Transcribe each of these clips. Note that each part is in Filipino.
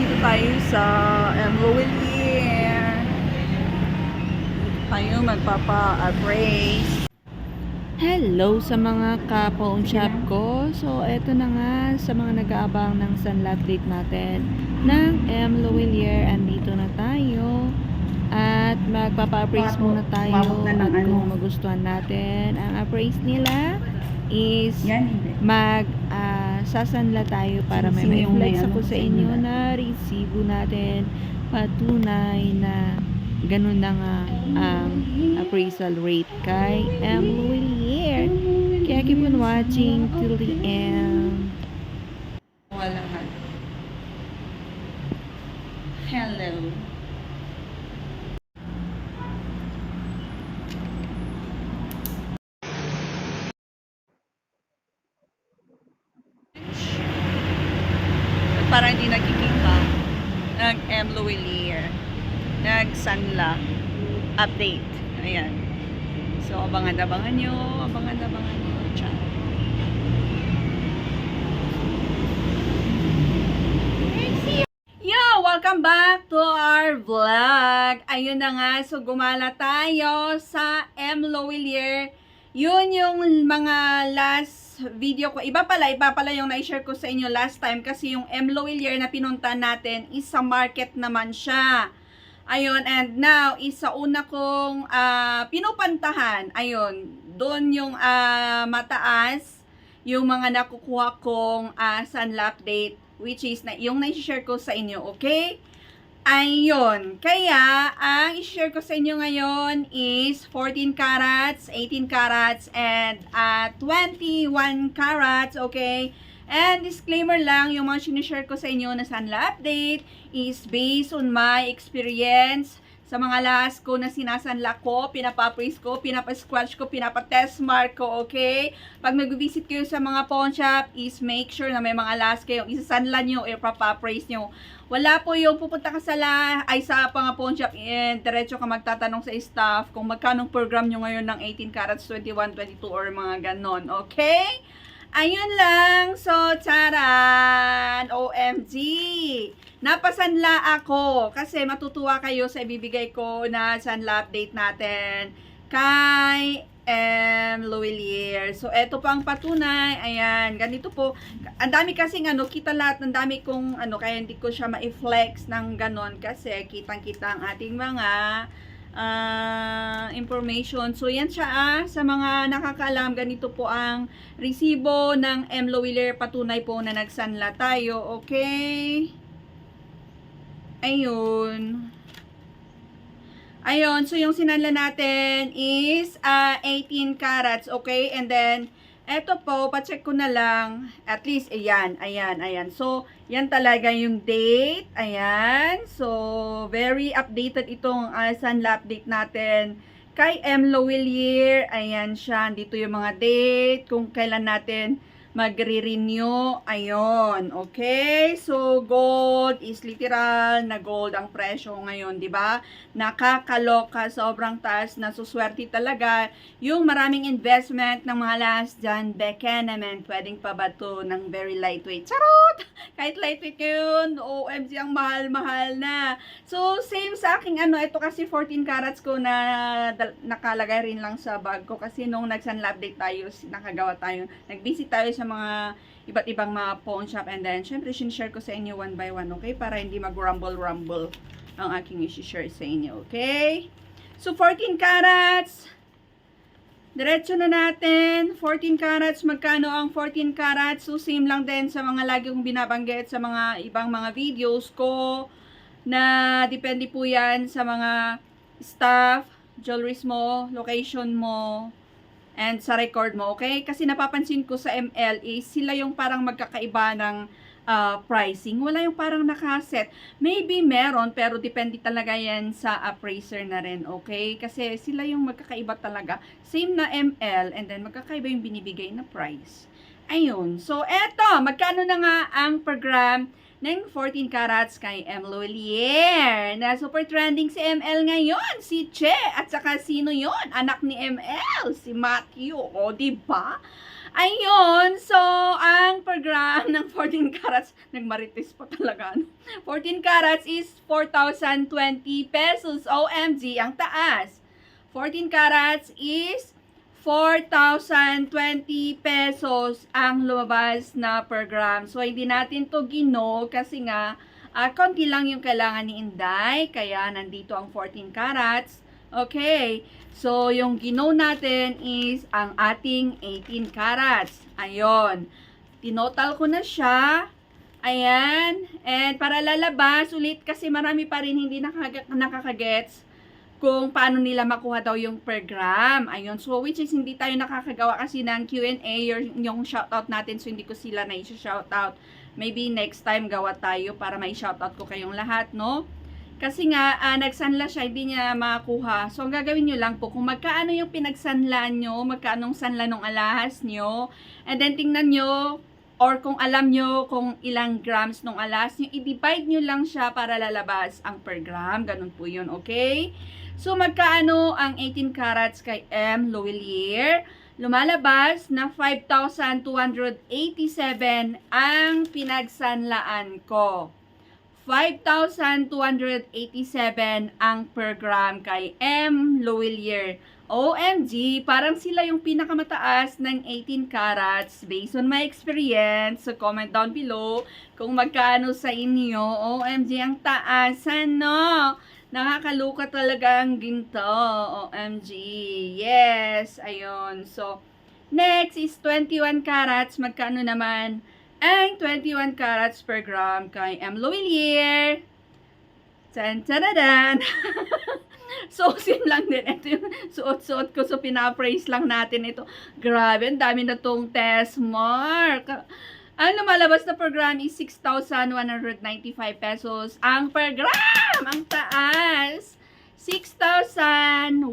nandito tayo sa M. Lowellier. Tayo magpapa-appraise. Hello sa mga ka-pawn shop ko. So, eto na nga sa mga nag-aabang ng sunlight date natin ng M. Lowellier. Andito na tayo. At magpapa-appraise muna tayo. At kung ano. magustuhan natin, ang appraise nila is mag sasanla tayo para may Sino yung may ma-flex ako sa inyo na? resibo natin patunay na ganun na nga ang appraisal rate kay M. Louis Kaya keep on watching till the end. Wala nga. Hello. Para hindi nakikita, nag-M. Lowellier, nag-Sanla, update. Ayan. So, abangan-abangan nyo, abangan-abangan nyo. Diyan. Yo! Welcome back to our vlog. Ayun na nga, so gumala tayo sa M. Lowellier. Yun yung mga last video ko. Iba pala, iba pala yung na-share ko sa inyo last time kasi yung M. Lowellier na pinunta natin is sa market naman siya. Ayun, and now, isa una kong ah, pinupantahan. Ayun, doon yung ah, mataas, yung mga nakukuha kong uh, sunlap date, which is na, yung na-share ko sa inyo, okay? Ayun. Kaya, ang i-share ko sa inyo ngayon is 14 carats, 18 carats, and uh, 21 carats, okay? And disclaimer lang, yung mga sinishare ko sa inyo na Sanla update is based on my experience sa mga last ko na sinasanla ko, pinapapraise ko, pinapasquash ko, pinapatest mark ko, okay? Pag mag-visit kayo sa mga pawn shop, is make sure na may mga last kayong isasanla nyo or papapraise nyo. Wala po yung pupunta ka sa la, ay sa mga pawn shop, and diretso ka magtatanong sa staff kung magkano program nyo ngayon ng 18 carats, 21, 22, or mga ganon, okay? Ayun lang. So, charan! OMG! Napasanla ako kasi matutuwa kayo sa ibibigay ko na sanla update natin kay M. Lowellier. So, eto po ang patunay. Ayan, ganito po. Ang dami kasing ano, kita lahat ng dami kong ano, kaya hindi ko siya ma-flex ng ganon kasi kitang-kita ang ating mga ah, information. So, yan siya ah, sa mga nakakaalam, ganito po ang resibo ng M. Lowiller patunay po na nagsanla tayo. Okay? Ayun. Ayun, so yung sinanla natin is ah, 18 carats, okay? And then, eto po, pacheck ko na lang. At least, ayan, ayan, ayan. So, yan talaga yung date. Ayan. So, very updated itong uh, sunla update natin. Kay M. Lowellier, ayan siya. Dito yung mga date, kung kailan natin magre-renew. Ayun. Okay? So, gold is literal na gold ang presyo ngayon, di ba? Nakakaloka, sobrang taas na suswerte talaga. Yung maraming investment ng mga last dyan, beke naman, pwedeng pa ba to ng very lightweight? Charot! Kahit lightweight yun, OMG, ang mahal-mahal na. So, same sa aking ano, ito kasi 14 carats ko na nakalagay rin lang sa bag ko kasi nung nagsanla update tayo, nakagawa tayo, nag-visit tayo sa mga iba't ibang mga pawn shop and then, syempre, sinishare ko sa inyo one by one, okay? Para hindi mag-rumble-rumble ang aking isi-share sa inyo, okay? So, 14 carats. Diretso na natin. 14 carats. Magkano ang 14 carats? So, same lang din sa mga lagi kong binabanggit sa mga ibang mga videos ko na depende po yan sa mga staff, jewelries mo, location mo, and sa record mo, okay? Kasi napapansin ko sa ML is sila yung parang magkakaiba ng ah, pricing. Wala yung parang nakaset. Maybe meron, pero depende talaga yan sa appraiser na rin, okay? Kasi sila yung magkakaiba talaga. Same na ML, and then magkakaiba yung binibigay na price. Ayun. So, eto, magkano na nga ang per gram ng 14 carats kay M. Lolier. Na super trending si ML ngayon, si Che. At saka sino yon Anak ni ML, si Matthew. O, di ba? Ayun, so, ang per gram ng 14 carats, nagmarites pa talaga, ano? 14 carats is 4,020 pesos. OMG, ang taas. 14 carats is 4,020 pesos ang lumabas na per gram. So, hindi natin to gino kasi nga, ah, konti lang yung kailangan ni Inday. Kaya, nandito ang 14 carats. Okay. So, yung gino natin is ang ating 18 carats. Ayon. Tinotal ko na siya. Ayan. And para lalabas ulit kasi marami pa rin hindi nakaka- nakakagets kung paano nila makuha daw yung per gram. Ayun. So, which is hindi tayo nakakagawa kasi ng Q&A yung, yung shoutout natin. So, hindi ko sila na shoutout. Maybe next time gawa tayo para may shoutout ko kayong lahat, no? Kasi nga, ah, nagsanla siya, hindi niya makakuha. So, ang gagawin nyo lang po, kung magkaano yung pinagsanlaan nyo, magkaanong sanla ng alahas nyo, and then tingnan nyo, or kung alam nyo kung ilang grams ng alahas nyo, i-divide nyo lang siya para lalabas ang per gram. Ganun po yun, okay? So, magkaano ang 18 carats kay M. Loelier? Lumalabas na 5,287 ang pinagsanlaan ko. 5,287 ang per gram kay M. Loelier. OMG, parang sila yung pinakamataas ng 18 carats based on my experience. So, comment down below kung magkano sa inyo. OMG, ang taas, ano? Nakakaluka talaga ang ginto. OMG. Yes, ayun. So, next is 21 carats. Magkano naman ang 21 carats per gram kay M. Loelier? Tan taradan. Suosin lang din. Ito yung suot-suot ko. So, pinapraise lang natin ito. Grabe, ang dami na tong test mark. Ang lumalabas na per gram is 6,195 pesos. Ang per gram! Ang taas! 6,195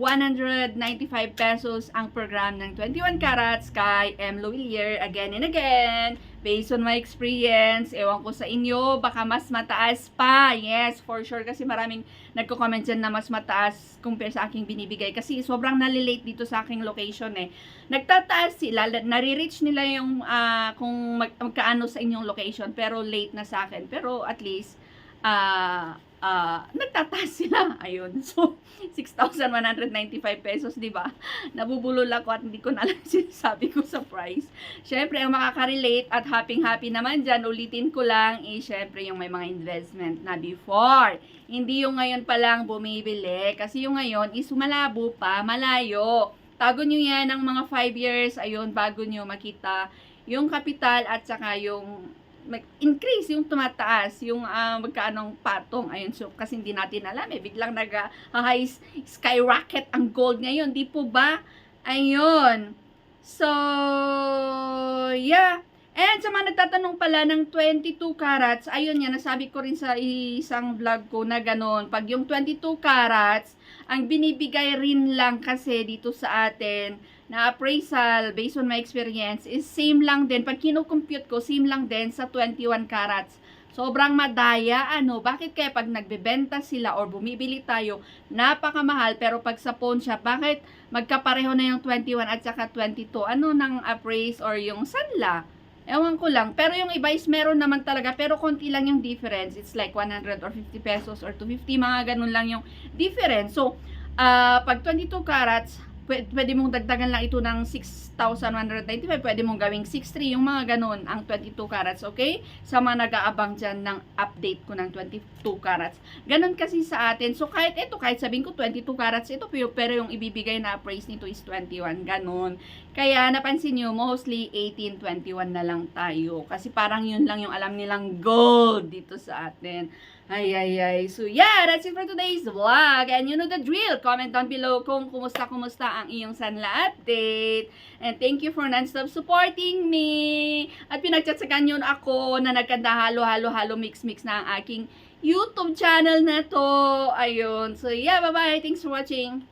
pesos ang per gram ng 21 carats kay M. Loelier again and again. Based on my experience, ewan ko sa inyo, baka mas mataas pa. Yes, for sure. Kasi maraming nagko-comment dyan na mas mataas compare sa aking binibigay. Kasi sobrang nalilate dito sa aking location eh. Nagtataas sila, nare-reach nila yung ah, kung mag, magkaano sa inyong location, pero late na sa akin. Pero at least, ah, ah, nagtataas sila. Ayun. So, 6,195 pesos, di ba? Nabubulol ako at hindi ko na alam sinasabi ko sa price. Syempre, ang makaka-relate at happy-happy naman dyan, ulitin ko lang, eh, syempre, yung may mga investment na before. Hindi yung ngayon pa lang bumibili. Kasi yung ngayon is malabo pa, malayo. Tago nyo yan ng mga 5 years, ayun, bago nyo makita yung kapital at saka yung mag-increase, yung tumataas, yung uh, magkaanong patong. Ayun, so, kasi hindi natin alam eh. Biglang nag-high skyrocket ang gold ngayon. Di po ba? Ayun. So, yeah. And sa mga nagtatanong pala ng 22 carats, ayun nga, nasabi ko rin sa isang vlog ko na ganun. Pag yung 22 carats, ang binibigay rin lang kasi dito sa atin na appraisal based on my experience is same lang din. Pag kinocompute ko, same lang din sa 21 carats. Sobrang madaya, ano, bakit kaya pag nagbebenta sila or bumibili tayo, napakamahal, pero pag sa pawn shop, bakit magkapareho na yung 21 at saka 22? Ano nang appraise or yung sanla? Ewan ko lang. Pero yung iba is meron naman talaga. Pero konti lang yung difference. It's like 100 or 50 pesos or 250. Mga ganun lang yung difference. So, uh, pag 22 carats, pwede, mong dagdagan lang ito ng 6,195. Pwede mong gawing 6,3. Yung mga ganun, ang 22 carats. Okay? Sa mga nag-aabang dyan ng update ko ng 22 carats. Ganun kasi sa atin. So, kahit ito, kahit sabihin ko 22 carats ito, pero, pero yung ibibigay na price nito is 21. Ganun. Kaya napansin nyo, mostly 18, 21 na lang tayo. Kasi parang yun lang yung alam nilang gold dito sa atin. Ay, ay, ay. So, yeah, that's it for today's vlog. And you know the drill. Comment down below kung kumusta-kumusta ang iyong Sanla update. And thank you for non-stop supporting me. At pinagtsatsagan yun ako na nagkanda halo-halo-halo mix-mix na ang aking YouTube channel na to. Ayun. So, yeah, bye-bye. Thanks for watching.